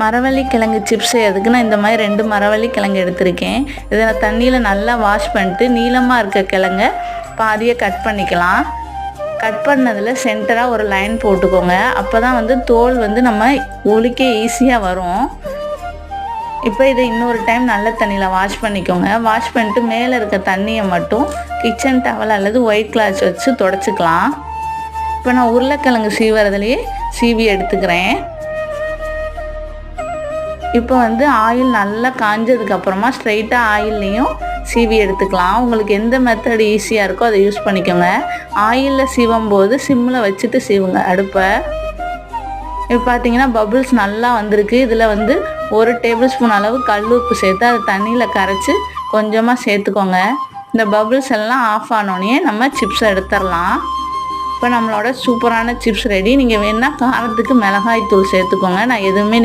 மரவள்ளி கிழங்கு சிப்ஸ் செய்யறதுக்கு நான் இந்த மாதிரி ரெண்டு மரவள்ளி கிழங்கு எடுத்திருக்கேன். இதை நான் தண்ணியில் நல்லா வாஷ் பண்ணிட்டு நீளமாக இருக்க கிழங்க பாதியை கட் பண்ணிக்கலாம். கட் பண்ணதில் சென்டராக ஒரு லைன் போட்டுக்கோங்க. அப்போ தான் வந்து தோல் வந்து நம்ம ஒலிக்க ஈஸியாக வரும். இப்போ இதை இன்னொரு டைம் நல்ல தண்ணியில் வாஷ் பண்ணிக்கோங்க. வாஷ் பண்ணிட்டு மேலே இருக்க தண்ணியை மட்டும் கிச்சன் டவல் அல்லது ஒயிட் கிளாஸ் வச்சு தொடச்சிக்கலாம். இப்போ நான் உருளைக்கிழங்கு சீவரதுலேயே சீவி எடுத்துக்கிறேன். இப்போ வந்து ஆயில் நல்லா காஞ்சதுக்கு அப்புறமா ஸ்ட்ரைட்டாக ஆயில்லையும் சீவி எடுத்துக்கலாம். உங்களுக்கு எந்த மெத்தட் ஈஸியாக இருக்கோ அதை யூஸ் பண்ணிக்கோங்க. ஆயிலில் சீவும் போது சிம்மில் வச்சுட்டு சீவுங்க அடுப்பை. இப்போ பார்த்தீங்கன்னா பபுள்ஸ் நல்லா வந்திருக்கு. இதில் வந்து ஒரு டேபிள் ஸ்பூன் அளவு கல் உப்பு சேர்த்து அதை தண்ணியில் கரைச்சி கொஞ்சமாக சேர்த்துக்கோங்க. இந்த பபுள்ஸ் எல்லாம் ஆஃப் ஆனோடனே நம்ம சிப்ஸ் எடுத்துடலாம். இப்போ நம்மளோட சூப்பரான சிப்ஸ் ரெடி நீங்கள் வேணால் காரத்துக்கு மிளகாய் தூள் சேர்த்துக்கோங்க. நான் எதுவுமே